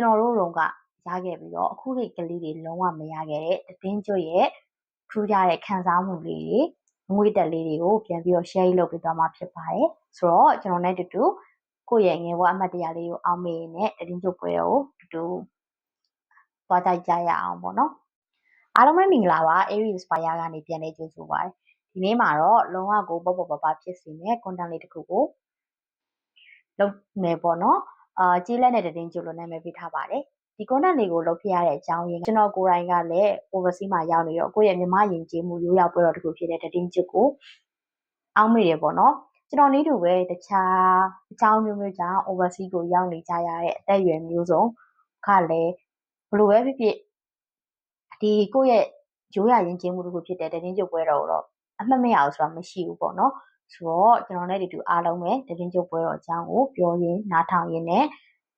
ကျွန်တော်တို့တော့ကရခဲ့ပြီးတော့အခုခေတ်ကလေးတွေလုံးဝမရခဲ့တဲ့တင်းကျွတ်ရဲ့ထူးခြားတဲ့ခံစားမှုလေးတွေငွေတက်လေးတွေကိုပြန်ပြီးတော့ share လုပ်ပေးသွားမှာဖြစ်ပါတယ်ဆိုတော့ကျွန်တော်နဲ့တူတူကိုယ့်ရဲ့ငယ်ဘဝအမှတ်တရလေးကိုအောက်မေ့နဲ့တင်းကျွတ်ပွဲကိုတူတူသွားကြကြရအောင်ပေါ့နော်အားလုံးပဲမင်္ဂလာပါ Aries Fire ကနေပြန်လေးကြိုဆိုပါရစေဒီနေ့မှာတော့လုံးဝကိုပေါ့ပေါ့ပါပါဖြစ်စီမဲ့ content လေးတစ်ခုကိုလုပ်နေပေါ့နော် အာကြီးလက်နဲ့တင်းကျွတ်လို့နာမည်ပေးထားပါတယ်ဒီ content တွေကိုလုပ်ဖြစ်ရတဲ့အကြောင်းရင်းကျွန်တော်ကိုယ်တိုင်ကလည်း overseas မှာရောက်နေတော့ကိုယ့်ရဲ့မြန်မာယဉ်ကျေးမှုရိုးရာပွဲတော်တစ်ခုဖြစ်တဲ့တည်င်းကျွတ်ကိုအောင်းမိတယ်ပေါ့နော်ကျွန်တော်နေတူပဲတခြားအကြောင်းမျိုးမျိုးကြောင့် overseas ကိုရောက်နေကြရတဲ့အသက်အရွယ်မျိုးစုံခလည်းဘလို့ပဲဖြစ်ဖြစ်ဒီကိုယ့်ရဲ့ရိုးရာယဉ်ကျေးမှုတစ်ခုဖြစ်တဲ့တည်င်းကျွတ်ပွဲတော်တော့အမှတ်မရအောင်ဆိုတာမရှိဘူးပေါ့နော် ဆိုတော့ကျွန်တော်နဲ့ဒီတူအားလုံးပဲတည်င်းကျွတ်ပွဲတော်အကြောင်းကိုပြောရင်းနားထောင်ရင်းနဲ့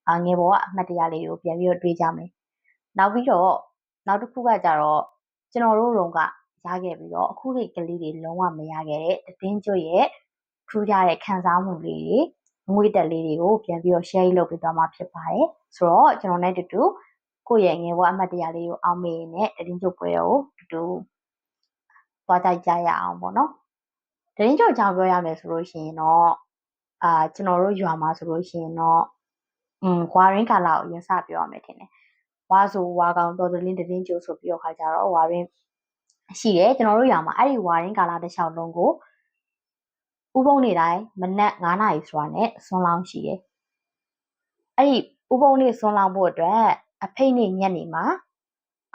အာငယ်ဘဝအမှတ်တရလေးကိုပြန်ပြီးတော့တွေးကြမယ်။နောက်ပြီးတော့နောက်တစ်ခုကကြတော့ကျွန်တော်တို့တုန်းကရခဲ့ပြီးတော့အခုခေတ်ကလေးတွေလုံးဝမရခဲ့တဲ့တင်းကျွတ်ရဲ့ထူးခြားတဲ့ခံစားမှုလေးတွေငွေတက်လေးတွေကိုပြန်ပြီးတော့ share လုပ်ပေးသွားမှာဖြစ်ပါတယ်။ဆိုတော့ကျွန်တော်နဲ့တူတူကိုယ့်ရဲ့ငယ်ဘဝအမှတ်တရလေးကိုအောက်မေ့နဲ့တင်းကျွတ်ပွဲကိုတူတူသွားကြကြရအောင်ပေါ့နော်။ တင်းကျွတ်အကြောင်းပြောရမယ်ဆိုလို့ရှိရင်တော့အာကျွန်တော်တို့ရွာမှာဆိုလို့ရှိရင်တော့อืมဝါရင်းကာလာကိုအရင်စပြောရမယ်ထင်တယ်ဝါဆိုဝါကောင်တော်တလင်းတတင်းကျိုးဆိုပြီးတော့ခါကြတော့ဝါရင်းရှိတယ်ကျွန်တော်တို့ရမှာအဲ့ဒီဝါရင်းကာလာတစ်လျှောက်လုံးကိုဥပုံနေတိုင်းမနက်9နာရီဆိုတာနဲ့ဆွန်းလောင်းရှိတယ်အဲ့ဒီဥပုံနေဆွန်းလောင်းဖို့အတွက်အဖိတ်နေညက်နေမှာ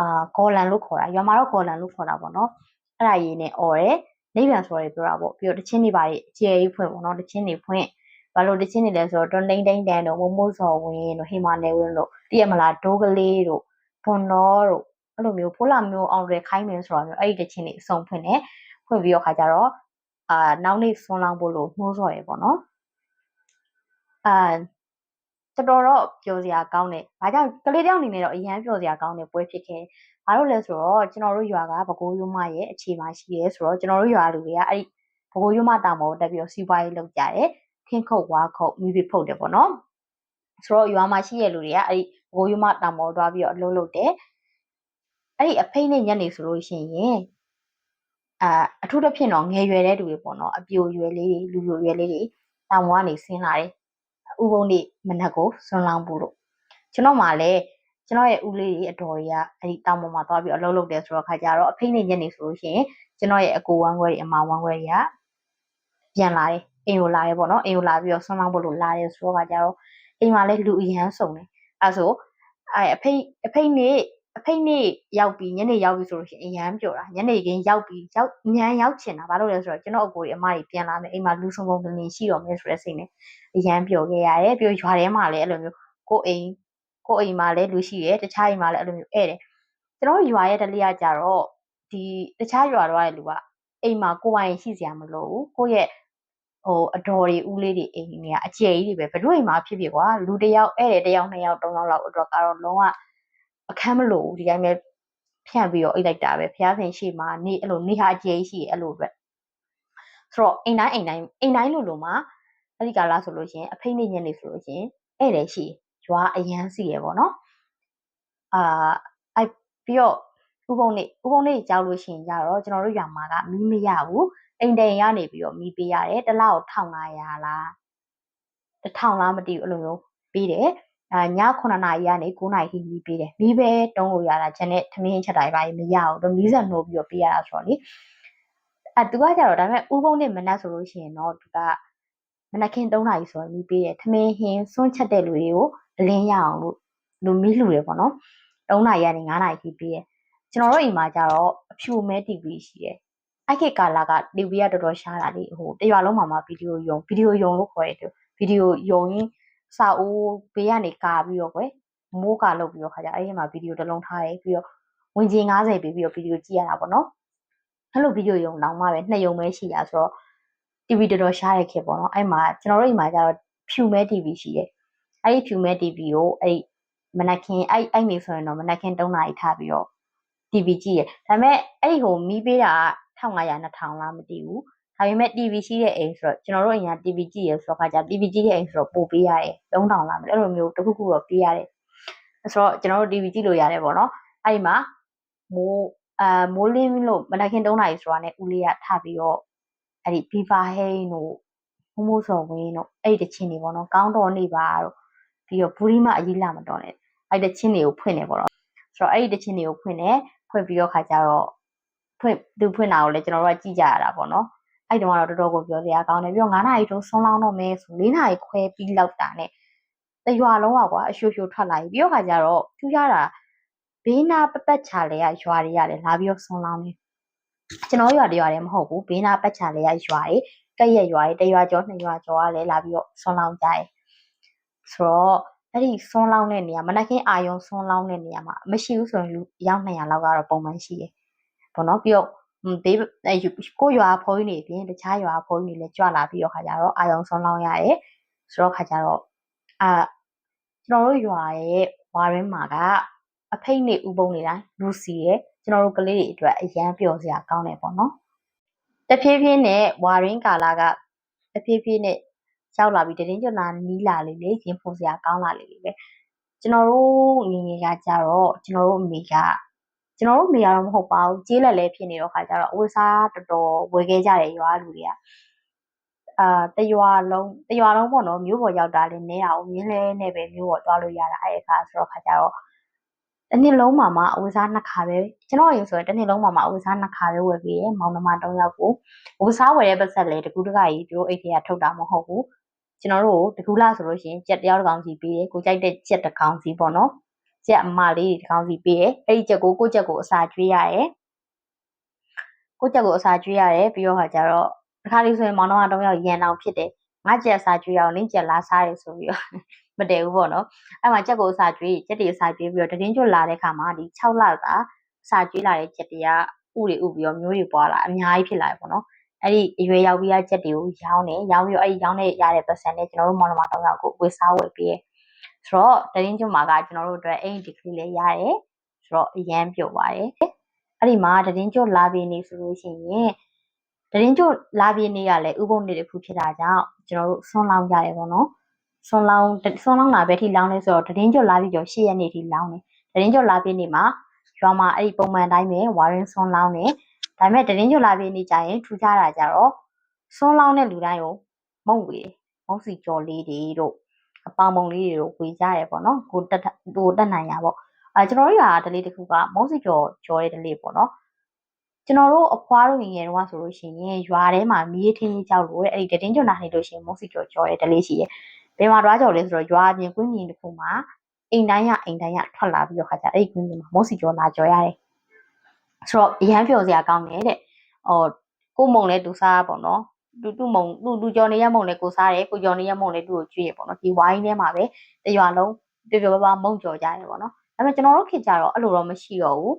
အာဂေါ်လန်လို့ခေါ်တာရွာမှာတော့ဂေါ်လန်လို့ခေါ်တာပေါ့နော်အဲ့ဒါရေးနဲ့អော်တယ် နိဗ္ဗာန်ဆိုရဲပြောတာပေါ့ပြီးတော့တချင်းတွေပါအကျယ်ကြီးဖွင့်ပေါ့နော်တချင်းတွေဖွင့်ဘာလို့တချင်းနေလဲဆိုတော့တွန်းတိန်တိန်တန်တို့မိုးမိုးစော်ဝင်းတို့ဟိမာနယ်ဝင်းတို့တည့်ရမလားဒိုးကလေးတို့ဘွန်တော်တို့အဲ့လိုမျိုးဖိုးလာမျိုးအောင်တွေခိုင်းမယ်ဆိုတော့မျိုးအဲ့ဒီတချင်းတွေအစုံဖွင့်တယ်ဖွင့်ပြီးတော့ခါကြတော့အာနောက်နေ့ဆွန်းလောင်းဖို့လို့နှိုးဆော်ရပေါ့နော်အာတော်တော်တော့ပျော်စရာကောင်းတယ်။ဘာကြောင့်ကလေးတယောက်အနေနဲ့တော့အရန်ပျော်စရာကောင်းတဲ့ပွဲဖြစ်ခဲ့။ ဘာလို့လဲဆိုတော့ကျွန်တော်တို့ရွာကဘကိုးရိုးမရဲ့အခြေမှာရှိရဲဆိုတော့ကျွန်တော်တို့ရွာလူတွေကအဲ့ဒီဘကိုးရိုးမတောင်ပေါ်တက်ပြီးတော့စီးပွားရေးလုပ်ကြတယ်ခင်းခုတ်ဝါခုတ်မိပြီးဖုတ်တယ်ပေါ့နော်ဆိုတော့ရွာမှာရှိရလူတွေကအဲ့ဒီဘိုးယူမတောင်ပေါ်သွားပြီးတော့အလုပ်လုပ်တယ်အဲ့ဒီအဖိတ်နဲ့ညနေဆိုလို့ရှိရင်အာအထူးသဖြင့်တော့ငယ်ရွယ်တဲ့လူတွေပေါ့နော်အပြိုရွယ်လေးတွေလူလူရွယ်လေးတွေတောင်ပေါ်ကနေဆင်းလာတယ်ဥပုံနေ့မနက်ကိုဆွန်းလောင်းဖို့လို့ကျွန်တော်မှလည်း ကျွန်တော်ရဲ့ဦးလေးတွေအတော်တွေကအဲ့ဒီတောင်ပေါ်မှာသွားပြီးအလုပ်လုပ်တယ်ဆိုတော့ခါကြတော့အဖိတ်နဲ့ညနေဆိုလို့ရှိရင်ကျွန်တော်ရဲ့အကိုဝမ်းခွဲတွေအမဝမ်းခွဲတွေကပြန်လာတယ်အိမ်ကိုလာရဲပေါ့နော်အိမ်ကိုလာပြီးတော့ဆွမ်းလောင်းဖို့လို့လာရဲဆိုတော့ကကြတော့အိမ်မှာလည်းလူအရန်စုံတယ်အဲဆိုအဲအဖိတ်အဖိတ်နေ့အဖိတ်နေ့ရောက်ပြီးညနေရောက်ပြီးဆိုလို့ရှိရင်အရန်ပြောတာညနေခင်းရောက်ပြီးရောက်ညံရောက်ချင်တာဘာလို့လဲဆိုတော့ကျွန်တော်အကိုကြီးအမကြီးပြန်လာမယ်အိမ်မှာလူစုံပုံတင်ရှိတော့မယ်ဆိုတဲ့စိတ်နဲ့အရန်ပြောခဲ့ရတယ်ပြီးတော့ရွာထဲမှာလည်းအဲ့လိုမျိုးကိုအိမ် ကိုအိမ်မှာလည်းလူရှိရဲတခြားအိမ်မှာလည်းအဲ့လိုမျိုးဧည့်တယ်ကျွန်တော်ရွာရဲ့တလေးကကြတော့ဒီတခြားရွာတော့ရဲ့လူကအိမ်မှာကိုပိုင်ရှိစရာမလိုဘူးကိုရဲ့ဟိုအတော်တွေဦးလေးတွေအိမ်တွေကအကျယ်ကြီးတွေပဲဘလို့အိမ်မှာဖြစ်ဖြစ်ကွာလူတယောက်ဧည့်တယ်တယောက်နှစ်ယောက်သုံးယောက်လောက်အတွက်ကတော့လုံးဝအခမ်းမလို့ဒီတိုင်းပဲဖြန့်ပြီးတော့အိတ်လိုက်တာပဲဖျားဆင်ရှိမှာနေအဲ့လိုနေဟာအကျယ်ကြီးရှိအဲ့လိုပဲဆိုတော့အိမ်တိုင်းအိမ်တိုင်းအိမ်တိုင်းလိုလိုမှာအဲ့ဒီကာလဆိုလို့ရှိရင်အဖိတ်နေညနေဆိုလို့ရှိရင်ဧည့်တယ်ရှိ ရွာအရန်စီရယ်ပေါ့နော်အာအဲ့ပြီးတော့ဥပုံနေဥပုံနေကြောက်လို့ရှိရင်ကြတော့ကျွန်တော်တို့ရွာမှာကမီးမရဘူးအိမ်တိန်ရနေပြီးတော့မီးပေးရတယ်တစ်လောက်1500လား1000လားမသိဘူးအဲ့လိုမျိုးပေးတယ်အာည9နာရီကနေ9နာရီထိမီးပေးတယ်မီးပဲတုံးလို့ရတာဂျန်နဲ့သမင်းချက်တိုင်းပါမရဘူးသူမီးစံနှိုးပြီးတော့ပေးရတာဆိုတော့လေအဲသူကကြတော့ဒါပေမဲ့ဥပုံနဲ့မနက်ဆိုလို့ရှိရင်တော့သူကမနက်ခင်း3နာရီဆိုရင်မီးပေးတယ်သမင်းဟင်းစွန့်ချက်တဲ့လူတွေကို အလင်းရအောင်လို့လူမီးလှူတယ်ပေါ့နော်3နာရီကနေ9နာရီထိပေးတယ်ကျွန်တော်တို့အိမ်မှာကြတော့အဖြူမဲ TV ရှိတယ်အဲ့ခေတ်ကာလက TV ကတော်တော်ရှားတာလေဟိုတရွာလုံးမှာမှဗီဒီယိုယုံဗီဒီယိုယုံလို့ခေါ်ရတယ်ဗီဒီယိုယုံရင်းစာအိုးဘေးကနေကာပြီးတော့ကွယ်မိုးကာလုပ်ပြီးတော့ခါကြအဲ့ဒီမှာဗီဒီယိုတစ်လုံးထားတယ်ပြီးတော့ဝင်ကြီး90ပေးပြီးတော့ဗီဒီယိုကြည့်ရတာပေါ့နော်အဲ့လိုဗီဒီယိုယုံတောင်မှပဲနှစ်ယုံပဲရှိတာဆိုတော့ TV တော်တော်ရှားတဲ့ခေတ်ပေါ့နော်အဲ့မှာကျွန်တော်တို့အိမ်မှာကျတော့ဖြူမဲ TV ရှိတယ် အဲ့ဒီဖြူမဲ TV ကိုအဲ့မနက်ခင်းအဲ့အဲ့နေဆိုရင်တော့မနက်ခင်း3နာရီထားပြီးတော့ TV ကြည့်ရဒါပေမဲ့အဲ့ဒီဟိုမီးပေးတာ1500 2000လားမသိဘူးဒါပေမဲ့ TV ရှိတဲ့အိမ်ဆိုတော့ကျွန်တော်တို့အိမ်က TV ကြည့်ရဆိုတော့ခါကျ TV ကြည့်တဲ့အိမ်ဆိုတော့ပို့ပေးရတယ်3000လားမသိအဲ့လိုမျိုးတခုခုတော့ပေးရတယ်ဆိုတော့ကျွန်တော်တို့ TV ကြည့်လို့ရတယ်ပေါ့နော်အဲ့ဒီမှာမိုးအာမိုးလင်းလို့မနက်ခင်း3နာရီဆိုတာနဲ့ဦးလေးကထပြီးတော့အဲ့ဒီ Viva Hey တို့မိုးမိုးစော်ဝင်းတို့အဲ့ဒီတချင်းတွေပေါ့နော်ကောင်းတော်နေပါတို့ ပြီးတော့ဘူးရီမအကြီးလာမတော်နဲ့အဲ့ဒီတချင်းတွေကိုဖွင့်နေပေါ့နော်ဆိုတော့အဲ့ဒီတချင်းတွေကိုဖွင့်နေဖွင့်ပြီးတော့ခါကြတော့ဖွင့်သူဖွင့်တာကိုလည်းကျွန်တော်တို့ကကြည့်ကြရတာပေါ့နော်အဲ့တုန်းကတော့တော်တော်ကိုပြောစရာကောင်းတယ်ပြီးတော့9နာရီတုန်းဆွန်းလောင်းတော့မယ်ဆို4နာရီခွဲပြီးလောက်တာနဲ့တရွာလုံးကကွာအရှိုးရှိုးထွက်လာပြီပြီးတော့ခါကြတော့ထူးခြားတာဘေးနာပပတ်ချာလဲရရွာတွေရတယ်လာပြီးတော့ဆွန်းလောင်းနေကျွန်တော်ရွာတရွာတည်းမဟုတ်ဘူးဘေးနာပတ်ချာလဲရရွာတွေကက်ရက်ရွာတွေတရွာကျော်နှစ်ရွာကျော်ကလည်းလာပြီးတော့ဆွန်းလောင်းကြတယ် ဆိုတော့အဲ့ဒီဆွန်းလောင်းတဲ့နေရာမနက်ခင်းအာယုံဆွန်းလောင်းတဲ့နေရာမှာမရှိဘူးဆိုရင်လူရောက်200လောက်ကတော့ပုံမှန်ရှိတယ်ပေါ့နော်ပြီးတော့ဘေးကိုရွာဖုန်းကြီးနေပြင်တခြားရွာဖုန်းကြီးလည်းကြွလာပြီးတော့ခါကြတော့အာယုံဆွန်းလောင်းရတယ်ဆိုတော့ခါကြတော့အာကျွန်တော်တို့ရွာရဲ့ဝါရင်းမှာကအဖိတ်နေဥပုံနေတိုင်းလူစီရဲ့ကျွန်တော်တို့ကလေးတွေအတွက်အရန်ပျော်စရာကောင်းတယ်ပေါ့နော်တဖြည်းဖြည်းနဲ့ဝါရင်းကာလာကတဖြည်းဖြည်းနဲ့ ရောက်လာပြီးတရင်ကျွနာနီးလာလေလေရင်ပုံစရာကောင်းလာလေလေပဲကျွန်တော်တို့ငငယ်ကကြတော့ကျွန်တော်တို့အမေကကျွန်တော်တို့နေရာတော့မဟုတ်ပါဘူးကျေးလက်လဲဖြစ်နေတော့ခါကြတော့အဝတ်စားတော်တော်ဝယ်ခဲ့ကြတယ်ရွာလူတွေကအာတရွာလုံးတရွာလုံးပေါ့နော်မြို့ပေါ်ရောက်တာလည်းနဲအောင်မြင်းလဲနဲ့ပဲမြို့ပေါ်သွားလို့ရတာအဲ့အခါဆိုတော့ခါကြတော့တနေ့လုံးမှာမှအဝတ်စားနှစ်ခါပဲကျွန်တော်ရင်ဆိုရင်တနေ့လုံးမှာမှအဝတ်စားနှစ်ခါပဲဝယ်ပြီးရမောင်နှမ၃ယောက်ကိုအဝတ်စားဝယ်တဲ့ပတ်ဆက်လေတကူတကကြီးသူတို့အိတ်ထဲကထုတ်တာမဟုတ်ဘူး ကျွန်တော်တို့တကူလာဆိုလို့ရှိရင်ကြက်တယောက်တစ်ကောင်စီပေးတယ်ကိုကြိုက်တဲ့ကြက်တစ်ကောင်စီပေါ့နော်ကြက်အမလေးတစ်ကောင်စီပေးတယ်အဲ့ဒီကြက်ကိုကိုကြက်ကိုအစာကျွေးရတယ်ကိုကြက်ကိုအစာကျွေးရတယ်ပြီးတော့ခါကျတော့တစ်ခါလေးဆိုရင်မောင်နှမ၃ယောက်ရန်အောင်ဖြစ်တယ်ငါကြက်အစာကျွေးအောင်နင်းကြက်လာစားရဆိုပြီးတော့မတည်ဘူးပေါ့နော်အဲ့မှာကြက်ကိုအစာကျွေးကြက်တွေအစာကျွေးပြီးတော့တတင်းကျွတ်လာတဲ့ခါမှာဒီ6လကအစာကျွေးလာတဲ့ကြက်တွေကဥတွေဥပြီးတော့မျိုးတွေပွားလာအများကြီးဖြစ်လာတယ်ပေါ့နော် အဲ့ဒီအရွယ်ရောက်ပြီးရချက်တွေကိုရောင်းတယ်ရောင်းပြီးတော့အဲ့ဒီရောင်းတဲ့ရတဲ့ပတ်စံနဲ့ကျွန်တော်တို့မောင်နှမတောင်းရောက်ကိုဝေစားဝယ်ပြီးရဆိုတော့တရင်ကျွန်းမှာကကျွန်တော်တို့အတွက်အိမ်ဒီဂရီလေးရတယ်ဆိုတော့အရန်ပြုတ်ပါတယ်အဲ့ဒီမှာတရင်ကျွန်းလာပြီးနေဆိုလို့ရှိရင်တရင်ကျွန်းလာပြီးနေရလဲဥပုံနေတစ်ခုဖြစ်တာကြောင့်ကျွန်တော်တို့ဆွန်းလောင်းကြတယ်ပေါ့နော်ဆွန်းလောင်းဆွန်းလောင်းလာပဲထိလောင်းလဲဆိုတော့တရင်ကျွန်းလာပြီးကျော်၈ရက်နေထိလောင်းတယ်တရင်ကျွန်းလာပြီးနေမှာရွာမှာအဲ့ဒီပုံမှန်တိုင်းပဲဝါရင်ဆွန်းလောင်းတယ် ဒါပေမဲ့တရင်ကျွလာပြင်းနေကြရင်ထူးခြားတာကြတော့ဆွန်းလောင်းတဲ့လူတိုင်းကိုမုံဝေမုံစီကြော်လေးတွေတို့အပေါင်မုံလေးတွေတို့ဝေကြရဲပေါ့နော်ကိုတက်ကိုတက်နိုင်ရပေါ့အဲကျွန်တော်တို့ကဒလေးတစ်ခုကမုံစီကြော်ကြော်တဲ့ဒလေးပေါ့နော်ကျွန်တော်တို့အဖွားတို့ငယ်ငယ်တုန်းကဆိုလို့ရှိရင်ရွာထဲမှာမီးထင်းကြီးကြောက်လို့တဲ့အဲ့ဒီတတင်းကျွနာနေလို့ရှိရင်မုံစီကြော်ကြော်တဲ့ဒလေးရှိရဲ့ဘယ်မှာတွားကြော်လဲဆိုတော့ရွာပြင်ကွင်းပြင်တစ်ခုမှာအိမ်တိုင်းရအိမ်တိုင်းရထွက်လာပြီးတော့ခါကြအဲ့ဒီကွင်းပြင်မှာမုံစီကြော်လာကြော်ရတယ် ဆိုတော့အရန်ပျော်စရာကောင်းတယ်တဲ့ဟိုကိုမုံလဲသူစားပေါ့နော်သူသူမုံသူသူကြော်နေရမုံလဲကိုစားတယ်ကိုကြော်နေရမုံလဲသူ့ကိုကျွေးရပေါ့နော်ဒီဝိုင်းထဲမှာပဲတရွာလုံးပျော်ပျော်ပါးပါးမုံကြော်ကြတယ်ပေါ့နော်ဒါပေမဲ့ကျွန်တော်တို့ခေတ်ကြတော့အဲ့လိုတော့မရှိတော့ဘူး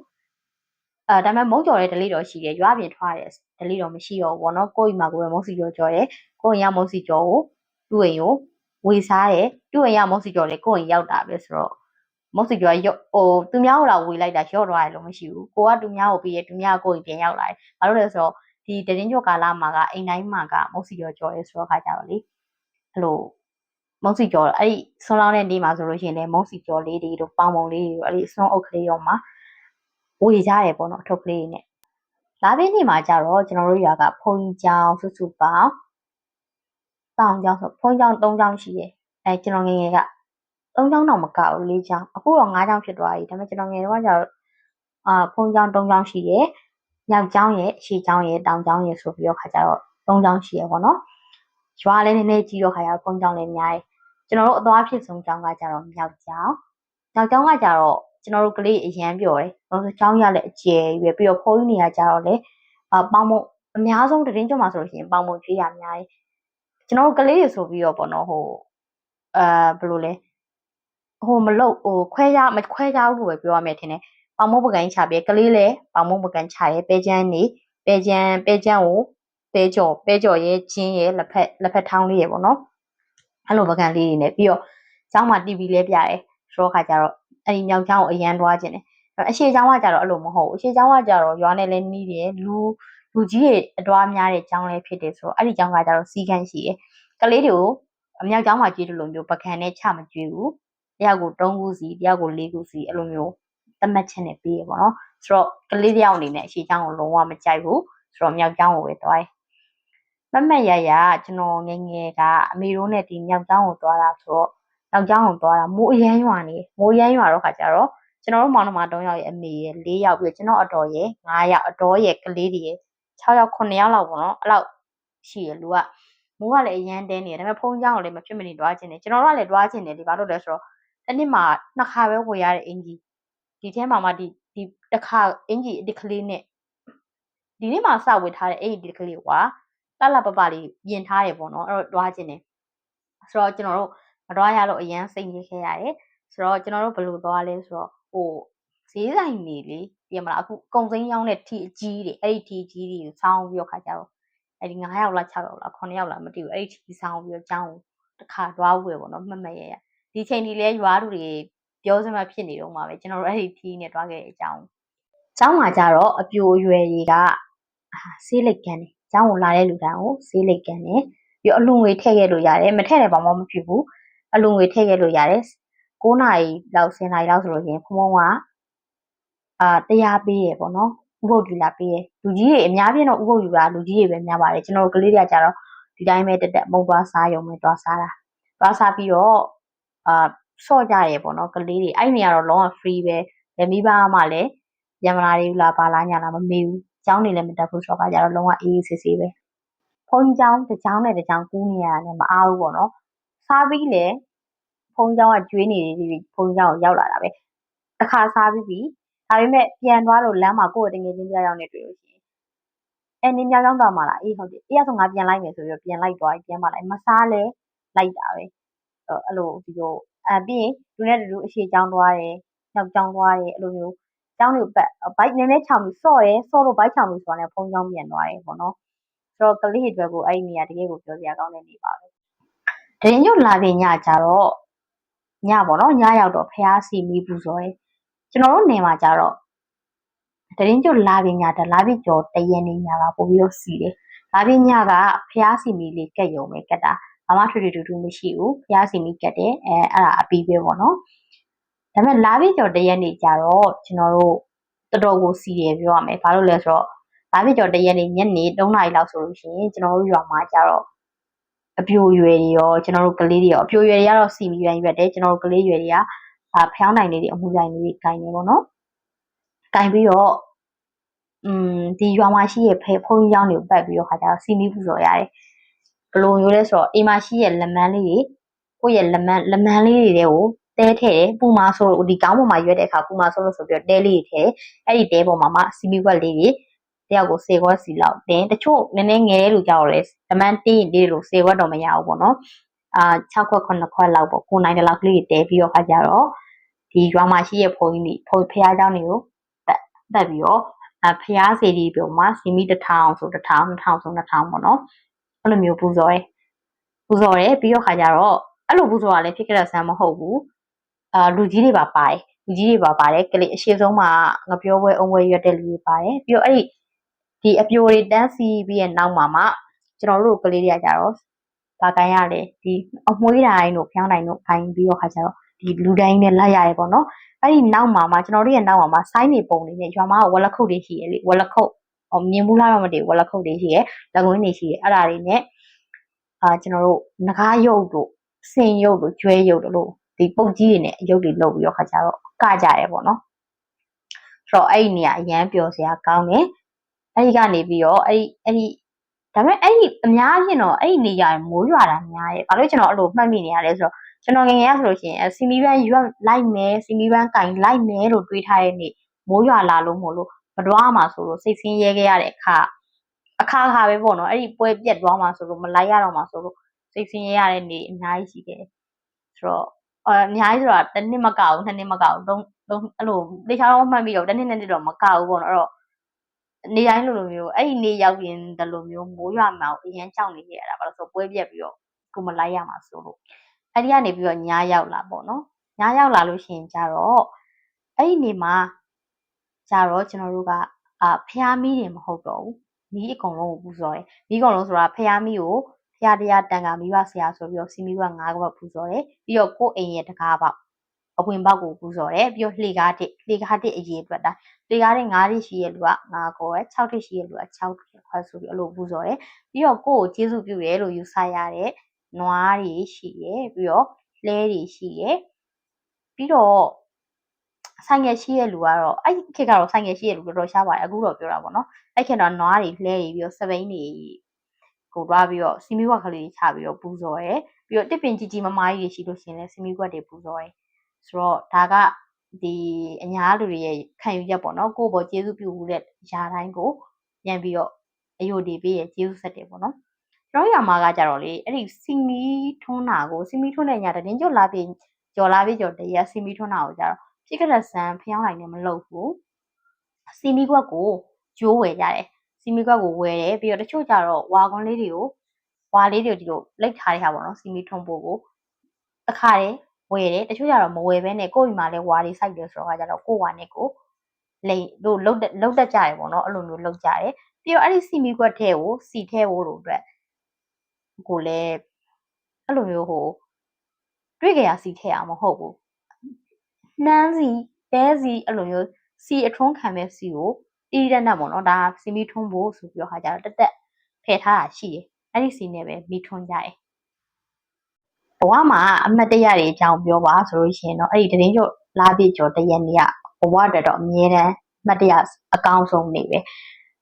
အဲဒါပေမဲ့မုံကြော်တဲ့ဒလိတော့ရှိတယ်ရွာပြင်ထွားတယ်ဒလိတော့မရှိတော့ဘူးပေါ့နော်ကိုယ့်အိမ်မှာကိုယ်မုံစီကြော်ကြော်တယ်ကိုယ့်အိမ်ကမုံစီကြော်ကိုသူ့အိမ်ကိုဝေစားတယ်သူ့အိမ်ကမုံစီကြော်လေကိုယ့်အိမ်ရောက်တာပဲဆိုတော့ မုတ်စီကျော်ရုပ်ဟိုသူများကိုလာဝေလိုက်တာရော့သွားတယ်လို့မရှိဘူးကိုကသူများကိုပြီးရသူများကိုကိုပြန်ရောက်လာတယ်ဘာလို့လဲဆိုတော့ဒီတရင်ကျော်ကာလမှာကအိမ်တိုင်းမှာကမုတ်စီကျော်ကျော်ရဲဆိုတော့ခါကြတော့လေအဲ့လိုမုတ်စီကျော်အဲ့ဒီဆွန်းလောင်းတဲ့နေ့မှာဆိုလို့ရှိရင်လည်းမုတ်စီကျော်လေးတွေတို့ပေါင်ပုံလေးတွေအဲ့ဒီဆွန်းအုပ်ကလေးရောမှာဝေကြတယ်ပေါ့နော်ထုတ်ကလေးနဲ့လာပြီးနေ့မှာကြတော့ကျွန်တော်တို့ရွာကဖုန်ကြီးကျောင်းစုစုပေါင်းတောင်ကျောင်းဆိုဖုန်ကျောင်း၃ကျောင်းရှိတယ်အဲကျွန်တော်ငယ်ငယ်က ၃ချောင်းတောင်မကဘူး၄ချောင်းအခုတော့၅ချောင်းဖြစ်သွားပြီဒါပေမဲ့ကျွန်တော်ငယ်တော့ကျတော့အာဖုန်းချောင်း၃ချောင်းရှိတယ်မြောက်ချောင်းရဲ့အရှေ့ချောင်းရဲ့တောင်ချောင်းရဲ့ဆိုပြီးတော့ခါကြတော့၃ချောင်းရှိရပေါ့နော်ရွာလည်းနည်းနည်းကြီးတော့ခါကြတော့ဖုန်းချောင်းလည်းအများကြီးကျွန်တော်တို့အသွားဖြစ်ဆုံးချောင်းကကြတော့မြောက်ချောင်းမြောက်ချောင်းကကြတော့ကျွန်တော်တို့ကလေးအရန်ပြော်တယ်။ဘာလို့ချောင်းရလည်းအကျယ်ရွယ်ပြီးတော့ဖိုးကြီးနေရကြတော့လေအပေါင်းမအများဆုံးတရင်ကျွတ်မှာဆိုလို့ရှိရင်ပေါင်းမကျွေးရအများကြီးကျွန်တော်တို့ကလေးတွေဆိုပြီးတော့ပေါ့နော်ဟိုအာဘယ်လိုလဲ ဟိုမလုတ်ဟိုခွဲရမခွဲကြဘူးလို့ပဲပြောရမယ်ထင်တယ်ပေါင်မုတ်ပကံချပြဲကလေးလဲပေါင်မုတ်ပကံချရဲပဲချမ်းနေပဲချမ်းပဲချမ်းကိုပဲကြော်ပဲကြော်ရဲချင်းရဲလက်ဖက်လက်ဖက်ထောင်းလေးရပေါ့နော်အဲ့လိုပကံလေးတွေနဲ့ပြီးတော့ကျောင်းမှာ TV လဲပြရဲဆိုတော့ခါကျတော့အဲ့ဒီညောင်ကျောင်းကိုအရန်တွားခြင်းတယ်အရှိကျောင်းကကြတော့အဲ့လိုမဟုတ်ဘူးအရှိကျောင်းကကြတော့ရွာနဲ့လည်းနီးတယ်လူလူကြီးတွေအတွားများတဲ့ကျောင်းလည်းဖြစ်တယ်ဆိုတော့အဲ့ဒီကျောင်းကကြတော့စီကန်းရှိတယ်ကလေးတွေကိုအမြောက်ကျောင်းမှာကြွေးတယ်လို့မျိုးပကံနဲ့ချမကြွေးဘူး တယောက်ကို3ခုစီတယောက်ကို4ခုစီအဲ့လိုမျိုးသတ်မှတ်ချက်နဲ့ပေးရပေါ့နော်ဆိုတော့ကလေးတယောက်အနေနဲ့အရှိချောင်းကိုလုံးဝမကြိုက်ဘူးဆိုတော့မြောက်ချောင်းကိုပဲတွားတယ်မမတ်ရရကျွန်တော်ငယ်ငယ်ကအမေတို့နဲ့ဒီမြောက်ချောင်းကိုတွားတာဆိုတော့မြောက်ချောင်းကိုတွားတာမိုးအရမ်းရွာနေမိုးရမ်းရွာတော့ခါကြတော့ကျွန်တော်တို့မောင်နှမ3ယောက်ရဲ့အမေရဲ့4ယောက်ပြီးတော့ကျွန်တော်အတော်ရဲ့9ယောက်အတော်ရဲ့ကလေးတွေရဲ့6ယောက်9ယောက်လောက်ပေါ့နော်အဲ့လောက်ရှိရလူကမိုးကလည်းအရန်တဲနေတယ်ဒါပေမဲ့ဖုန်းကြောင်းကိုလည်းမဖြစ်မနေတွားခြင်းတယ်ကျွန်တော်တို့ကလည်းတွားခြင်းတယ်ဒီဘာလို့လဲဆိုတော့ တစ်နှစ်မှာနှစ်ခါပဲဝယ်ရတဲ့အင်ကြီးဒီထဲမှာမှဒီဒီတစ်ခါအင်ကြီးအတစ်ကလေးနဲ့ဒီနေ့မှစဝယ်ထားတဲ့အဲ့ဒီတစ်ကလေးကွာလှလှပပလေးပြင်ထားတယ်ပေါ့နော်အဲ့တော့တွားခြင်းတယ်ဆိုတော့ကျွန်တော်တို့မတွားရတော့အရန်စိတ်ညစ်ခဲ့ရတယ်ဆိုတော့ကျွန်တော်တို့ဘယ်လိုသွားလဲဆိုတော့ဟိုဈေးဆိုင်နေလေပြင်မလားအခုကုံစိမ်းရောင်းတဲ့ထီအကြီးတွေအဲ့ဒီထီအကြီးတွေကိုစောင်းပြီးတော့ခါကြတော့အဲ့ဒီ9ယောက်လား6ယောက်လား9ယောက်လားမသိဘူးအဲ့ဒီထီစောင်းပြီးတော့ကျောင်းကိုတစ်ခါတွားဝယ်ပေါ့နော်မှတ်မှတ်ရရ ဒီချိန်ဒီလဲရွာသူတွေပြောစမှဖြစ်နေတော့မှာပဲကျွန်တော်တို့အဲ့ဒီထီနဲ့တွားခဲ့တဲ့အကြောင်းကျောင်းမှာကြတော့အပြိုအရွယ်တွေကဆေးလိတ်ကန်တယ်ကျောင်းကိုလာတဲ့လူတိုင်းကိုဆေးလိတ်ကန်တယ်ပြီးအလူငွေထည့်ခဲ့လို့ရတယ်မထည့်တယ်ဘာမှမဖြစ်ဘူးအလူငွေထည့်ခဲ့လို့ရတယ်9နာရီလောက်10နာရီလောက်ဆိုလို့ရှိရင်ဖုံဖုံကအာတရားပေးရပေါ့နော်ဥပုပ်ဒီလာပေးရလူကြီးတွေအများပြည့်တော့ဥပုပ်ယူတာလူကြီးတွေပဲများပါတယ်ကျွန်တော်တို့ကလေးတွေကကြတော့ဒီတိုင်းပဲတက်တက်မုံသွားစားရုံပဲသွားစားတာသွားစားပြီးတော့ အာဆော့ကြရဲပေါ့နော်ကလေးတွေအဲ့နေရာတော့လုံးဝ free ပဲလမိဘမှလည်းရမလာတွေလားဘာလားညာလားမမေးဘူးကျောင်းနေလည်းမတက်ဘူးဆိုတော့ကကြတော့လုံးဝအေးအေးဆေးဆေးပဲဖုန်းကျောင်းတစ်ကျောင်းနဲ့တစ်ကျောင်းကူးနေရတယ်မအားဘူးပေါ့နော်စားပြီးလေဖုန်းကျောင်းကကျွေးနေတယ်ဖုန်းကျောင်းကိုရောက်လာတာပဲတစ်ခါစားပြီးပြီဒါပေမဲ့ပြန်သွားလို့လမ်းမှာကိုယ့်ရဲ့တငယ်ချင်းတယောက်ယောက်နဲ့တွေ့လို့ရှိရင်အဲနင်းမြောက်ရောက်တော့မှလားအေးဟုတ်တယ်အေးရဆိုငါပြန်လိုက်မယ်ဆိုပြီးတော့ပြန်လိုက်သွားပြီပြန်မလိုက်မစားလဲလိုက်တာပဲ အဲ့လိုဒီလိုအပြီးရင်လူနဲ့တူအရှိချောင်းသွားတယ်နောက်ချောင်းသွားတယ်အဲ့လိုမျိုးကျောင်းတွေကိုပတ်ဘိုက်နည်းနည်းချောင်ပြီးစော့တယ်စော့လို့ဘိုက်ချောင်ပြီးဆိုတာနဲ့ဖုန်းချောင်းပြန်သွားတယ်ပေါ့နော်ဆိုတော့ကလေးတွေအတွက်ကိုအဲ့ဒီနေရာတကယ်ကိုပြောစရာကောင်းတဲ့နေပါပဲတရင်ညွတ်လာပြင်ညကြတော့ညပေါ့နော်ညရောက်တော့ဖះစီမီးပူဇော်တယ်ကျွန်တော်တို့နေမှာကြတော့တရင်ကျုပ်လာပညာတလာပြီကျော်တရက်နေညာကပို့ပြီးတော့စီတယ်လာပညာကဖျားစီမီလေးကက်ယုံပဲကက်တာ ဘာမှထွေထွေထူးထူးမရှိဘူးဖျားစီမီကက်တယ်အဲအဲ့ဒါအပီးပဲပေါ့နော်ဒါပေမဲ့လာပြီကျော်တရက်နေကြတော့ကျွန်တော်တို့တော်တော်ကိုစီတယ်ပြောရမယ်ဘာလို့လဲဆိုတော့လာပြီကျော်တရက်နေညနေ3နာရီလောက်ဆိုလို့ရှိရင်ကျွန်တော်တို့ရွာမှာကြတော့အပြိုရွယ်တွေရောကျွန်တော်တို့ကလေးတွေရောအပြိုရွယ်တွေကတော့စီမီရွယ်ရွက်တယ်ကျွန်တော်တို့ကလေးရွယ်တွေကအာဖျောင်းနိုင်လေးတွေအမှုဆိုင်လေးတွေခြင်နေပေါ့နော်ခြင်ပြီးတော့อืมဒီရွာမှာရှိရဲ့ဖဲဖုန်းကြီးကျောင်းတွေကိုပတ်ပြီးတော့ခါကျတော့စီမီပူဇော်ရတယ် ဘယ်လိုမျိုးလဲဆိုတော့အိမ်မှာရှိရဲ့လက်မန်းလေးတွေကိုယ့်ရဲ့လက်မန်းလက်မန်းလေးတွေကိုတဲထည့်တယ်ပူမာဆိုဒီကောင်းပေါ်မှာရွက်တဲ့အခါပူမာဆိုလို့ဆိုပြီးတော့တဲလေးတွေထည့်အဲ့ဒီတဲပေါ်မှာမှစီမီဝက်လေးတွေတယောက်ကိုစေခွက်စီလောက်တင်တချို့နည်းနည်းငယ်တဲ့လူကြောက်လဲလက်မန်းတင်းလေးလို့စေခွက်တော့မရဘူးပေါ့နော်အာ6ခွက်9ခွက်လောက်ပေါ့ကိုနိုင်တဲ့လောက်ကလေးတဲပြီးတော့ခါကြတော့ဒီရွာမှာရှိရဲ့ဖုန်းကြီးဖုန်းဖះเจ้าတွေကိုတက်တက်ပြီးတော့အဖျားစီဒီပြုံမှာစီမီတစ်ထောင်ဆိုတစ်ထောင်နှစ်ထောင်ဆိုနှစ်ထောင်ပေါ့နော် အဲ့လိုမျိုးပူဇော်တယ်ပူဇော်တယ်ပြီးတော့ခါကြတော့အဲ့လိုပူဇော်ရလဲဖြစ်ကြတဲ့ဆန်းမဟုတ်ဘူးအာလူကြီးတွေပါပါတယ်လူကြီးတွေပါပါတယ်ကလေးအရှိဆုံးမှာငပြောပွဲအုံပွဲရွက်တဲ့လူတွေပါတယ်ပြီးတော့အဲ့ဒီဒီအပြိုတွေတန်းစီပြီးရဲ့နောက်မှာမှကျွန်တော်တို့ကလေးတွေကကြတော့ဘာကိုင်းရလဲဒီအမွှေးတိုင်းတို့ဖျောင်းတိုင်းတို့ခိုင်းပြီးတော့ခါကြတော့ဒီလူတိုင်းနဲ့လိုက်ရတယ်ပေါ့နော်အဲ့ဒီနောက်မှာမှကျွန်တော်တို့ရဲ့နောက်မှာမှဆိုင်းနေပုံနေနဲ့ရွာမှာဝလခုတ်တွေရှိရလေဝလခုတ်ဟော မြင်ဘူးလားတော့မသိဘူးဝလခုတ်တွေရှိရလက်ကွင်းတွေရှိရအဲ့ဒါတွေနဲ့အာကျွန်တော်တို့ငကားရုပ်တို့စင်ရုပ်တို့ကျွဲရုပ်တို့လို့ဒီပုတ်ကြီးတွေနဲ့ရုပ်တွေလုပ်ပြီးတော့ခါကြတော့ကကြရဲပေါ့နော်ဆိုတော့အဲ့ဒီနေရာအရန်ပျော်စရာကောင်းတယ်အဲ့ဒီကနေပြီးတော့အဲ့ဒီအဲ့ဒီဒါပေမဲ့အဲ့ဒီအများကြီးတော့အဲ့ဒီနေရာမိုးရွာတာများရဲ့ဘာလို့ကျွန်တော်အဲ့လိုမှတ်မိနေရလဲဆိုတော့ကျွန်တော်ငငယ်ရဆိုလို့ရှိရင်စီမီပန်းရွက်လိုက်မယ်စီမီပန်းကင်လိုက်မယ်လို့တွေးထားတဲ့နေ့မိုးရွာလာလို့မို့လို့ မတွားမှာဆိုလို့စိတ်ဆင်းရဲခဲ့ရတဲ့အခါအခါခါပဲပေါ့နော်အဲ့ဒီပွဲပြက်သွားမှာဆိုလို့မလိုက်ရတော့မှာဆိုလို့စိတ်ဆင်းရဲရတဲ့နေ့အများကြီးရှိခဲ့ဆိုတော့အအများကြီးဆိုတာတစ်နှစ်မကဘူးနှစ်နှစ်မကဘူးသုံးသုံးအဲ့လိုလေချောင်းမှတ်ပြီးတော့တစ်နှစ်နှစ်နှစ်တော့မကဘူးပေါ့နော်အဲ့တော့နေတိုင်းလိုလိုမျိုးအဲ့ဒီနေရောက်ရင်ဒီလိုမျိုးမိုးရွာမှာအရင်ကြောက်နေခဲ့ရတာဘာလို့ဆိုပွဲပြက်ပြီးတော့ကိုမလိုက်ရမှာဆိုလို့အဲ့ဒီကနေပြီးတော့ညားရောက်လာပေါ့နော်ညားရောက်လာလို့ရှိရင်ကြတော့အဲ့ဒီနေမှာ ကြတော့ကျွန်တော်တို့ကအာဖျားမီးတွေမဟုတ်တော့ဘူးမီးအကုန်လုံးကိုပူဇော်တယ်မီးအကုန်လုံးဆိုတာဖျားမီးကိုဖျားတရားတန်ခါမိဘဆရာဆိုပြီးတော့စီမီက9ကပတ်ပူဇော်တယ်ပြီးတော့ကိုယ့်အိမ်ရဲ့တကားပေါက်အဝင်ပေါက်ကိုပူဇော်တယ်ပြီးတော့လှေကားတစ်လှေကားတစ်အရေးအတွက်ဒါလှေကားတစ်9တစ်ရှိရဲ့လူက9ခေါ်ရယ်6တစ်ရှိရဲ့လူက6ခွဲဆိုပြီးအဲ့လိုပူဇော်တယ်ပြီးတော့ကိုယ့်ကိုကျေးဇူးပြုတယ်လို့ယူဆရတဲ့နွားတွေရှိရယ်ပြီးတော့လဲတွေရှိရယ်ပြီးတော့ ဆိုင်ငယ်ရှိရဲ့လူကတော့အဲ့ခေတ်ကတော့ဆိုင်ငယ်ရှိရဲ့လူတော်တော်ရှားပါတယ်အခုတော့ပြောတာပေါ့နော်အဲ့ခေတ်တော့နွားတွေလှဲတွေပြီးတော့စပိန်တွေကိုတွားပြီးတော့စီမီဝက်ကလေးချပြီးတော့ပူဇော်တယ်ပြီးတော့တစ်ပင်ကြီးကြီးမမားကြီးတွေရှိလို့ရှိရင်လည်းစီမီဝက်တွေပူဇော်တယ်ဆိုတော့ဒါကဒီအညာလူတွေရဲ့ခံယူချက်ပေါ့နော်ကိုယ့်ဘောကျေးဇူးပြုမှုတဲ့ຢာတိုင်းကိုပြန်ပြီးတော့အယုဒီပေးရဲ့ကျေးဇူးဆက်တယ်ပေါ့နော်ကျွန်တော်ရမှာကကြတော့လေအဲ့ဒီစီမီထွန်းတာကိုစီမီထွန်းတဲ့ညာတရင်ကျော်လာပြီးကျော်လာပြီးကျော်တရစီမီထွန်းတာကိုကြတော့ ပြစ်ကရဆန်ဖျောင်းနိုင်နေမလုပ်ဘူးစီမီကွက်ကိုကျိုးဝယ်ကြတယ်စီမီကွက်ကိုဝယ်တယ်ပြီးတော့တချို့ကြတော့ဝါကွန်လေးတွေကိုဝါလေးတွေကိုဒီလိုလိတ်ထားတဲ့ဟာပေါ့နော်စီမီထွန်းဖို့ကိုတခါတည်းဝယ်တယ်တချို့ကြတော့မဝယ်ဘဲနဲ့ကိုယ့်အိမ်မှာလည်းဝါတွေစိုက်တယ်ဆိုတော့ကကြတော့ကိုယ့်ဝါနဲ့ကိုလိန်တို့လုတ်လုတ်တတ်ကြရပေါ့နော်အဲ့လိုမျိုးလုတ်ကြတယ်ပြီးတော့အဲ့ဒီစီမီကွက်ထဲကိုစီထဲဖို့လို့အတွက်ကိုလည်းအဲ့လိုမျိုးဟိုတွေ့ကြရစီထဲအောင်မဟုတ်ဘူး နှမ်းစီတဲစီအဲ့လိုမျိုးစီအထွန်းခံမဲ့စီကိုတီးတဲ့နက်ပေါ့နော်ဒါစီမီထွန်းဖို့ဆိုပြီးတော့ခါကြတော့တက်တက်ဖယ်ထားတာရှိတယ်အဲ့ဒီစီနဲ့ပဲမီထွန်းကြတယ်ဘဝမှာအမတ်တရတွေအကြောင်းပြောပါဆိုလို့ရှိရင်တော့အဲ့ဒီတရင်ကျော်လာပြကျော်တရက်နေ့ကဘဝတက်တော့အမြဲတမ်းအမတ်တရအကောင်းဆုံးနေပဲ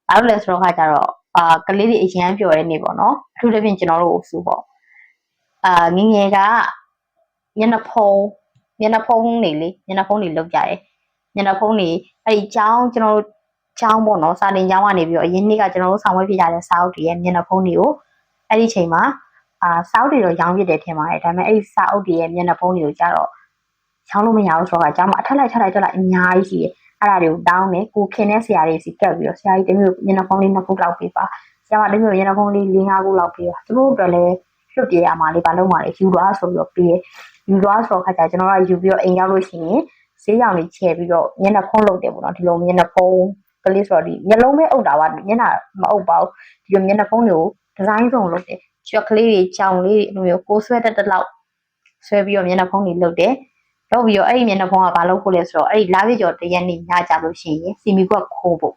ဘာလို့လဲဆိုတော့ခါကြတော့အာကလေးတွေအရန်ပျော်တဲ့နေ့ပေါ့နော်အထူးသဖြင့်ကျွန်တော်တို့အဆူပေါ့အာငငယ်ကမျက်နှာဖုံး မျက်နှာဖုံးတွေလေမျက်နှာဖုံးတွေလောက်ကြတယ်မျက်နှာဖုံးတွေအဲ့ဒီကျောင်းကျွန်တော်တို့ကျောင်းပေါ့နော်စာတင်ကျောင်းကနေပြီးတော့အရင်နေ့ကကျွန်တော်တို့ဆောင်ဝဲဖြစ်ကြတဲ့စာအုပ်တွေရဲ့မျက်နှာဖုံးတွေကိုအဲ့ဒီချိန်မှာအာစာအုပ်တွေတော့ရောင်းပြတယ်ထင်ပါတယ်ဒါပေမဲ့အဲ့ဒီစာအုပ်တွေရဲ့မျက်နှာဖုံးတွေကိုကြတော့ရောင်းလို့မရဘူးဆိုတော့ကျောင်းမှာအထက်လိုက်ထက်လိုက်ထက်လိုက်အများကြီးရှိတယ်အဲ့ဒါတွေကိုတောင်းတယ်ကိုခင်တဲ့ဆရာတွေစီကပ်ပြီးတော့ဆရာကြီးတမျိုးမျက်နှာဖုံးလေးနှစ်ခုလောက်ပေးပါဆရာမတမျိုးမျက်နှာဖုံးလေး၄-၅ခုလောက်ပေးပါသူတို့ကလည်းလွတ်ပြေးရမှာလေးဘာလို့မှလဲယူသွားဆိုပြီးတော့ပေး ယူသွားဆိုတော့ခါကျကျွန်တော်ကယူပြီးတော့အိမ်ရောက်လို့ရှိရင်ဈေးရောင်လေးချဲပြီးတော့မျက်နှာဖုံးလုပ်တယ်ပေါ့နော်ဒီလိုမျက်နှာဖုံးကလေးဆိုတော့ဒီမျက်လုံးပဲအုပ်တာပါမျက်နှာမအုပ်ပါဘူးဒီလိုမျက်နှာဖုံးတွေကိုဒီဇိုင်းစုံလုပ်တယ်ချွက်ကလေးတွေကြောင်လေးတွေလိုမျိုးကိုဆွဲတက်တက်လောက်ဆွဲပြီးတော့မျက်နှာဖုံးတွေလုပ်တယ်လုပ်ပြီးတော့အဲ့ဒီမျက်နှာဖုံးကဘာလုပ်ဖို့လဲဆိုတော့အဲ့ဒီလာပြကျော်တရက်နေ့ညကြလို့ရှိရင်စီမီကွက်ခိုးဖို့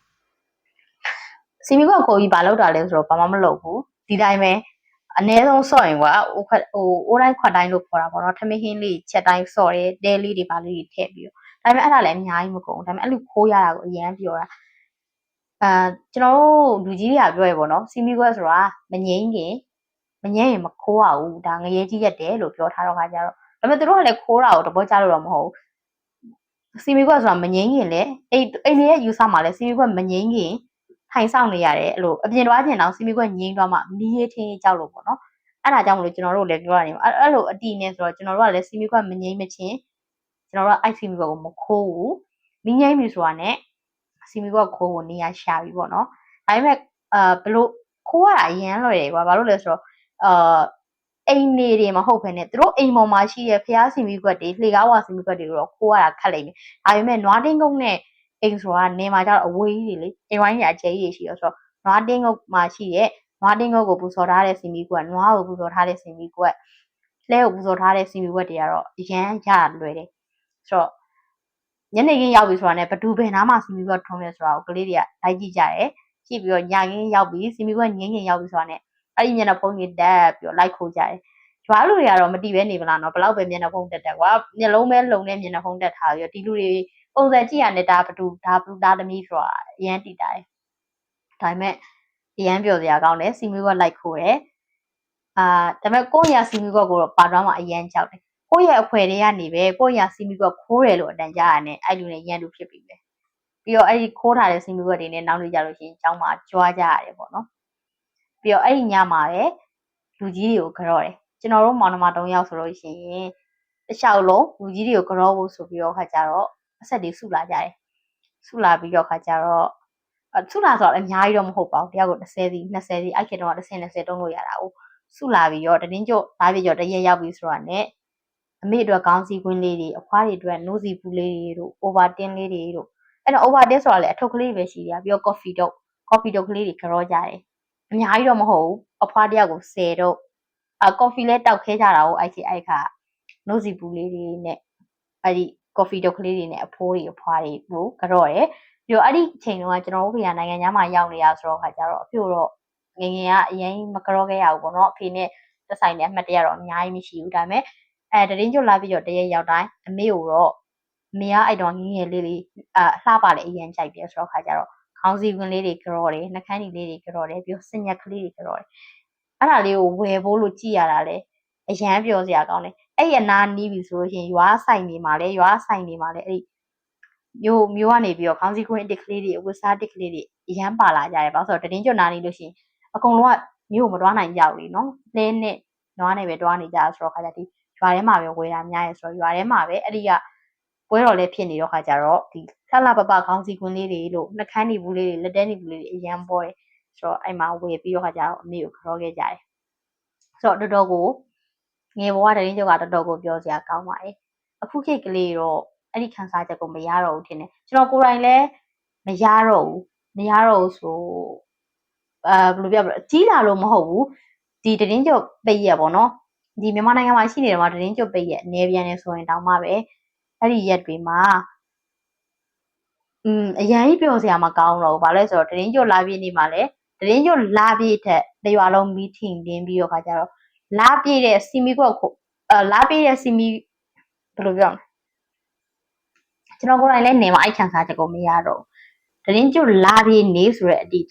စီမီကွက်ခိုးပြီးဘာလုပ်တာလဲဆိုတော့ဘာမှမလုပ်ဘူးဒီတိုင်းပဲ အ ਨੇ ဆုံးစော့ရင်ကဟိုခွက်ဟိုအိုးတိုင်းခွက်တိုင်းလို့ခေါ်တာပေါ့နော်ထမင်းဟင်းလေးချက်တိုင်းစော့တယ်တဲလေးတွေဘာလေးတွေထည့်ပြီးတော့ဒါပေမဲ့အဲ့ဒါလည်းအများကြီးမကုန်ဘူးဒါပေမဲ့အဲ့လိုခိုးရတာကိုအရန်ပြောတာအာကျွန်တော်တို့လူကြီးတွေကပြောရပေါ့နော်စီမီကွက်ဆိုတာမငိမ့်ခင်မငိမ့်ရင်မခိုးရဘူးဒါငရေကြီးရက်တယ်လို့ပြောထားတော့ခါကြတော့ဒါပေမဲ့သူတို့ကလည်းခိုးတာကိုတဘောကြလို့တော့မဟုတ်ဘူးစီမီကွက်ဆိုတာမငိမ့်ခင်လေအိအိနေရဲ့ယူဆမှာလဲစီမီကွက်မငိမ့်ခင် ထိုင်ဆောင်နေရတယ်အဲ့လိုအပြင်သွားကျင်တော့စီမီကွက်ငိမ့်သွားမှမီးရေးထင်းကြောက်လို့ပေါ့နော်အဲ့ဒါကြောင့်မလို့ကျွန်တော်တို့လည်းပြောရနေမှာအဲ့လိုအတီနဲ့ဆိုတော့ကျွန်တော်တို့ကလည်းစီမီကွက်မငိမ့်မချင်းကျွန်တော်တို့ကအိုက်စီမီကွက်ကိုမခိုးဘူးမီးငိမ့်ပြီဆိုတာနဲ့စီမီကွက်ခိုးဖို့နေရာရှာပြီပေါ့နော်ဒါပေမဲ့အာဘလို့ခိုးရတာအရန်လွယ်တယ်ကွာဘာလို့လဲဆိုတော့အာအိမ်နေတွေမဟုတ်ဘဲနဲ့သူတို့အိမ်ပေါ်မှာရှိတဲ့ဖျားစီမီကွက်တွေလှေကားဝါစီမီကွက်တွေကိုတော့ခိုးရတာခက်လိမ့်မယ်ဒါပေမဲ့နွားတင်းကုန်းနဲ့ အိမ်ဆိုတာနေမှာကျတော့အဝေးကြီးတွေလေအိမ်ဝိုင်းကြီးအကျဲကြီးရှိရောဆိုတော့နွားတင်းကုန်းမှာရှိတဲ့နွားတင်းကုန်းကိုပူဇော်ထားတဲ့စီမီကွက်နွားကိုပူဇော်ထားတဲ့စီမီကွက်လှဲကိုပူဇော်ထားတဲ့စီမီကွက်တွေကတော့အရန်ရလွယ်တယ်ဆိုတော့ညနေခင်းရောက်ပြီဆိုတာနဲ့ဘဒူဘယ်နားမှာစီမီကွက်ထုံးလဲဆိုတာကိုကလေးတွေကလိုက်ကြည့်ကြတယ်ကြည့်ပြီးတော့ညခင်းရောက်ပြီစီမီကွက်ငင်းငင်းရောက်ပြီဆိုတာနဲ့အဲ့ဒီမျက်နှာဖုံးကြီးတက်ပြီးတော့လိုက်ခိုးကြတယ်ရွာလူတွေကတော့မတီးပဲနေမလားနော်ဘလောက်ပဲမျက်နှာဖုံးတက်တက်ကွာမျက်လုံးပဲလုံနေမျက်နှာဖုံးတက်ထားပြီးတော့ဒီလူတွေ ပုံစံကြည့်ရတဲ့ဒါဘဒူဒါဘဒူဒါသမီးဆိုတာအရန်တီတိုင်းဒါပေမဲ့အရန်ပြောစရာကောင်းတယ်စီမီကောလိုက်ခိုးတယ်အာဒါပေမဲ့ကိုယ့်ရာစီမီကောကိုတော့ပါတော့မှအရန်ကြောက်တယ်ကိုယ့်ရဲ့အခွေတွေကနေပဲကိုယ့်ရာစီမီကောခိုးတယ်လို့အတန်ကြားရတယ်အဲ့လူနဲ့ရန်လူဖြစ်ပြီပဲပြီးတော့အဲ့ဒီခိုးထားတဲ့စီမီကောတွေနဲ့နောက်နေကြလို့ရှိရင်ကျောင်းမှာကြွားကြရတယ်ပေါ့နော်ပြီးတော့အဲ့ဒီညမှာပဲလူကြီးတွေကိုကြော့တယ်ကျွန်တော်တို့မောင်နှမ၃ယောက်ဆိုလို့ရှိရင်တစ်လျှောက်လုံးလူကြီးတွေကိုကြော့ဖို့ဆိုပြီးတော့ခါကြတော့ အဆက်တွေစုလာကြတယ်စုလာပြီးတော့ခါကြတော့စုလာဆိုတော့အများကြီးတော့မဟုတ်ပါဘူးတယောက်ကို30စီ20စီအဲ့ခေတ်တော့30 20တုံးလို့ရတာ哦စုလာပြီးတော့တတင်းကျော့သားပြကျော်တရက်ရောက်ပြီးဆိုတာ ਨੇ အမေအတွက်ကောင်းစီကွင်းလေးတွေအဖွားတွေအတွက်နိုးစီပူလေးတွေတို့ over tin လေးတွေတို့အဲ့တော့ over tin ဆိုတာလေအထုပ်ကလေးပဲရှိတယ်ပြီးတော့ coffee တော့ coffee တော့ကလေးတွေကြောကြတယ်အများကြီးတော့မဟုတ်ဘူးအဖွားတယောက်ကို10တော့အာ coffee လဲတောက်ခဲကြတာ哦အဲ့ဒီအဲ့ခါနိုးစီပူလေးတွေနဲ့ အဲ့ဒီ coffee တုပ်ကလေးတွေနဲ့အဖိုးတွေအဖွားတွေကိုကြော့တယ်ပြီးတော့အဲ့ဒီအချိန်တုန်းကကျွန်တော်တို့ဖေကနိုင်ငံခြားမှာရောက်နေရဆိုတော့ခါကျတော့အဖေတော့ငယ်ငယ်ကအရင်မကြော့ခဲ့ရဘူးပေါ့နော်အဖေနဲ့သက်ဆိုင်တဲ့အမှတ်တရတော့အများကြီးမရှိဘူးဒါပေမဲ့အဲတရင်ကျွတ်လာပြီးတော့တရက်ရောက်တိုင်းအမေကိုတော့အမေကအဲ့တော့ငယ်ငယ်လေးလေးအလှပါလေအရင်ကြိုက်တယ်ဆိုတော့ခါကျတော့ခေါင်းစည်းကွင်းလေးတွေကြော့တယ်နှာခမ်းကြီးလေးတွေကြော့တယ်ပြီးတော့စင်ညက်ကလေးတွေကြော့တယ်အဲ့ဒါလေးကိုဝယ်ဖို့လို့ကြည်ရတာလေအရန်ပြောစရာကောင်းတယ် အဲ့ရနာနီးပြီဆိုလို့ရှိရင်ရွာဆိုင်နေမှာလေရွာဆိုင်နေမှာလေအဲ့ဒီမျိုးမျိုးကနေပြီးတော့ခေါင်းစည်းကွင်းအတစ်ကလေးတွေအဝတ်စားတစ်ကလေးတွေအရန်ပါလာကြတယ်ဘာလို့ဆိုတော့တရင်ကျွတ်နာနေလို့ရှိရင်အကုန်လုံးကမျိုးမတွားနိုင်ကြဘူးလीနော်လဲနဲ့နွားနဲ့ပဲတွားနေကြဆိုတော့ခါကြဒီရွာထဲမှာပဲဝယ်တာများရဲဆိုတော့ရွာထဲမှာပဲအဲ့ဒီကပွဲတော်လေးဖြစ်နေတော့ခါကြတော့ဒီလှလှပပခေါင်းစည်းကွင်းလေးတွေလို့နှကန်းနေဘူးလေးတွေလက်တဲနေဘူးလေးတွေအရန်ပေါ်တယ်ဆိုတော့အဲ့မှာဝယ်ပြီးတော့ခါကြတော့အမေကိုခေါ်ခဲ့ကြတယ်ဆိုတော့တော်တော်ကို ငယ်ဘဝတရင်ကျော်ကတော်တော်ကိုပြောစရာကောင်းပါတယ်အခုခေတ်ကလေးတော့အဲ့ဒီခန်းစားချက်ကိုမရတော့ဘူးထင်တယ်ကျွန်တော်ကိုယ်တိုင်လည်းမရတော့ဘူးမရတော့ဘူးဆိုအာဘယ်လိုပြောမလဲကြီးလာလို့မဟုတ်ဘူးဒီတရင်ကျော်ပိတ်ရပေါ့နော်ဒီမြန်မာနိုင်ငံမှာရှိနေတဲ့မှာတရင်ကျော်ပိတ်ရအနေပြန်နေဆိုရင်တောင်မှပဲအဲ့ဒီရက်တွေမှာอืมအရန်ကြီးပြောစရာမကောင်းတော့ဘူး။ဘာလဲဆိုတော့တရင်ကျွတ်လာပြည့်နေမှာလဲတရင်ကျွတ်လာပြည့်ထက်တရွာလုံးမီးထင်တင်းပြီးတော့ခါကြတော့ လာပြည့်တဲ့စီမီကွက်ကိုအဲလာပြည့်တဲ့စီမီဘယ်လိုပြောမလဲကျွန်တော်ကိုယ်တိုင်လည်းနေမှာအိုက်ခံစားချက်ကိုမရတော့ဘူးတရင်ကျွတ်လာပြည့်နေဆိုတဲ့အတိတ်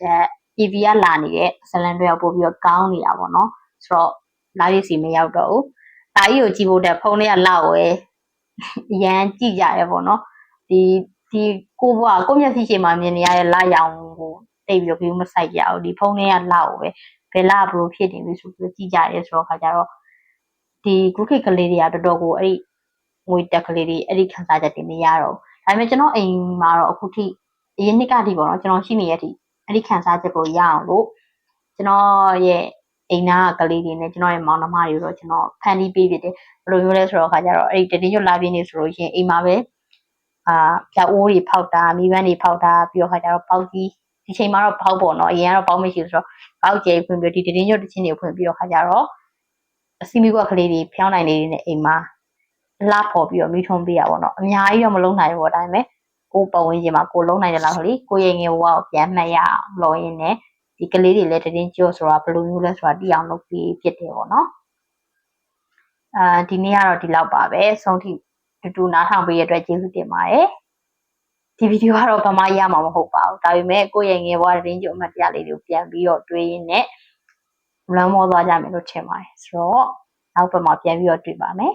EV ကလာနေတဲ့ဇလန်တွေပို့ပြီးတော့ကောင်းနေတာပေါ့နော်ဆိုတော့လာပြည့်စီမရောက်တော့ဘူးဒါကြီးကိုကြည့်ဖို့တက်ဖုန်းလေးကလောက်ဝဲရန်ကြည့်ကြရဲပေါ့နော်ဒီဒီကိုဘွားကိုမျက်စိရှိမှမြင်နေရတဲ့လာရောင်ကိုတိတ်ပြီးတော့ဘီမဆိုင်ကြဘူးဒီဖုန်းထဲကလောက်ပဲ ဘယ်လာဘလို့ဖြစ်နေပြီဆိုပြီးကြည့်ကြရဲဆိုတော့ခါကြတော့ဒီခုခေတ်ကလေးတွေကတော်တော်ကိုအဲ့ဒီငွေတက်ကလေးတွေအဲ့ဒီခန်းစားချက်တွေမရတော့ဘူးဒါပေမဲ့ကျွန်တော်အိမ်မှာတော့အခုထိအရင်နှစ်ကတည်းပေါ့နော်ကျွန်တော်ရှိနေရတဲ့အထိအဲ့ဒီခန်းစားချက်ကိုရအောင်လို့ကျွန်တော်ရဲ့အိမ်နာကလေးတွေနဲ့ကျွန်တော်ရဲ့မောင်နှမတွေတော့ကျွန်တော်ဖန်တီးပေးဖြစ်တယ်ဘယ်လိုမျိုးလဲဆိုတော့ခါကြတော့အဲ့ဒီတတိယလာပြင်းနေဆိုလို့ရှိရင်အိမ်မှာပဲအာပြအိုးတွေဖောက်တာမိပန်းတွေဖောက်တာပြီးတော့ခါကျတော့ပေါက်ကြီး ဒီချိန်မှာတော့ပေါက်ပေါ့နော်အရင်ကတော့ပေါက်မရှိဘူးဆိုတော့ပေါက်ကျဲဖွင့်ပြီးဒီတရင်ညွတ်တချင်းတွေဖွင့်ပြီးတော့ခါကျတော့အစီမီကွက်ကလေးတွေဖျောင်းနိုင်လေးတွေနဲ့အိမ်မှာလှဖော်ပြီးတော့မိထုံးပေးရပါတော့အများကြီးတော့မလုံးနိုင်ဘူးအတိုင်းပဲကိုပဝင်းချင်းမှာကိုလုံးနိုင်တယ်လားဆိုလေကိုရဲ့ငယ်ဘဝကိုပြန်မှတ်ရအောင်လို့ရင်းနဲ့ဒီကလေးတွေလည်းတရင်ကျော်ဆိုတာဘယ်လိုမျိုးလဲဆိုတာတိအောင်လုပ်ပြီးဖြစ်တယ်ပေါ့နော်အာဒီနေ့ကတော့ဒီလောက်ပါပဲဆုံးထိတူတူနားထောင်ပေးရတဲ့အတွက်ကျေးဇူးတင်ပါတယ် ဒီဗီဒီယိုကတော့ဘာမှရမှာမဟုတ်ပါဘူးဒါပေမဲ့ကိုယ့်ရဲ့ငယ်ဘဝရင်းကျုံအမှတ်တရလေးတွေကိုပြန်ပြီးတော့တွေးရင်းနဲ့လမ်းမောသွားကြမယ်လို့ထင်ပါတယ်ဆိုတော့နောက်ပတ်မှာပြန်ပြီးတော့တွေ့ပါမယ်